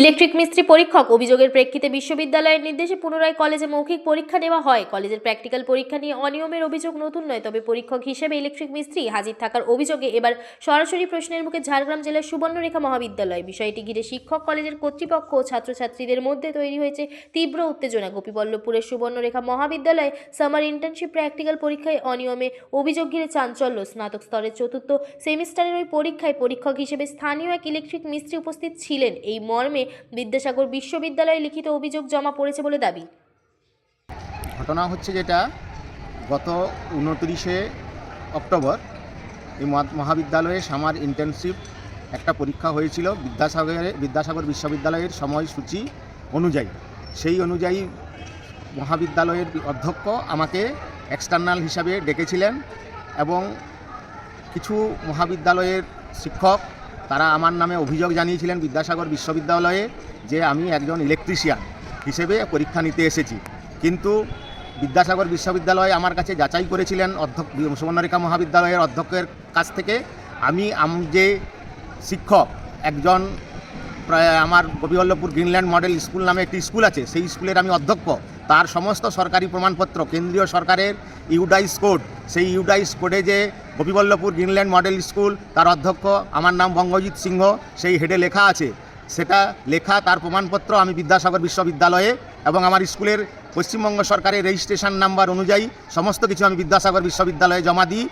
Electric মিস্ত্রি পরীক্ষক অভিযোগের প্রেক্ষিতে বিশ্ববিদ্যালয়ের নির্দেশে পুনরায় কলেজে মৌখিক পরীক্ষা নেওয়া হয়। কলেজের প্র্যাকটিক্যাল পরীক্ষা নিয়ে অনিয়মের অভিযোগ নতুন নয়, তবে পরীক্ষক হিসেবে ইলেকট্রিক মিস্ত্রি হাজির থাকার অভিযোগে এবার সরাসরি প্রশ্নের মুখে ঝাড়গ্রাম জেলার সুবর্ণরেখা মহাবিদ্যালয়। বিষয়টি ঘিরে শিক্ষক কলেজের কর্তৃপক্ষ ও ছাত্রছাত্রীদের মধ্যে তৈরি হয়েছে তীব্র উত্তেজনা। গোপীবল্লভপুরের সুবর্ণরেখা মহাবিদ্যালয়ে সামার ইন্টার্নশিপ প্র্যাকটিক্যাল পরীক্ষায় অনিয়মে অভিযোগ ঘিরে চাঞ্চল্য। স্নাতক স্তরের চতুর্থ সেমিস্টারের ওই পরীক্ষায় পরীক্ষক হিসেবে স্থানীয় এক ইলেকট্রিক মিস্ত্রি উপস্থিত ছিলেন। এই মর্মে বিদ্যাসাগর বিশ্ববিদ্যালয়ে লিখিত অভিযোগ জমা পড়েছে বলে দাবি। ঘটনা হচ্ছে যেটা, গত উনত্রিশে অক্টোবর এই মহাবিদ্যালয়ে সামার ইন্টার্নশিপ একটা পরীক্ষা হয়েছিল বিদ্যাসাগরে বিদ্যাসাগর বিশ্ববিদ্যালয়ের সময়সূচি অনুযায়ী। সেই অনুযায়ী মহাবিদ্যালয়ের অধ্যক্ষ আমাকে এক্সটার্নাল হিসাবে ডেকেছিলেন এবং কিছু মহাবিদ্যালয়ের শিক্ষক তারা আমার নামে অভিযোগ জানিয়েছিলেন বিদ্যাসাগর বিশ্ববিদ্যালয়ে যে আমি একজন ইলেকট্রিশিয়ান হিসেবে পরীক্ষা নিতে এসেছি। কিন্তু বিদ্যাসাগর বিশ্ববিদ্যালয় আমার কাছে যাচাই করেছিলেন অধ্যক্ষ সুবর্ণরেখা মহাবিদ্যালয়ের অধ্যক্ষের কাছ থেকে। আমি, আম যে শিক্ষক, একজন প্রায় আমার গোপীবল্লভপুর গ্রিনল্যান্ড মডেল স্কুল নামে একটি স্কুল আছে, সেই স্কুলের আমি অধ্যক্ষ। তার সমস্ত সরকারি প্রমাণপত্র, কেন্দ্রীয় সরকারের ইউডাইস কোড, সেই ইউডাইস কোডে যে গোপীবল্লভপুর গ্রিনল্যান্ড মডেল স্কুল, তার অধ্যক্ষ, আমার নাম বঙ্গজিৎ সিংহ, সেই হেডে লেখা আছে। সেটা লেখা, তার প্রমাণপত্র আমি বিদ্যাসাগর বিশ্ববিদ্যালয়ে এবং আমার স্কুলের পশ্চিমবঙ্গ সরকারের রেজিস্ট্রেশন নাম্বার অনুযায়ী সমস্ত কিছু আমি বিদ্যাসাগর বিশ্ববিদ্যালয়ে জমা দিই।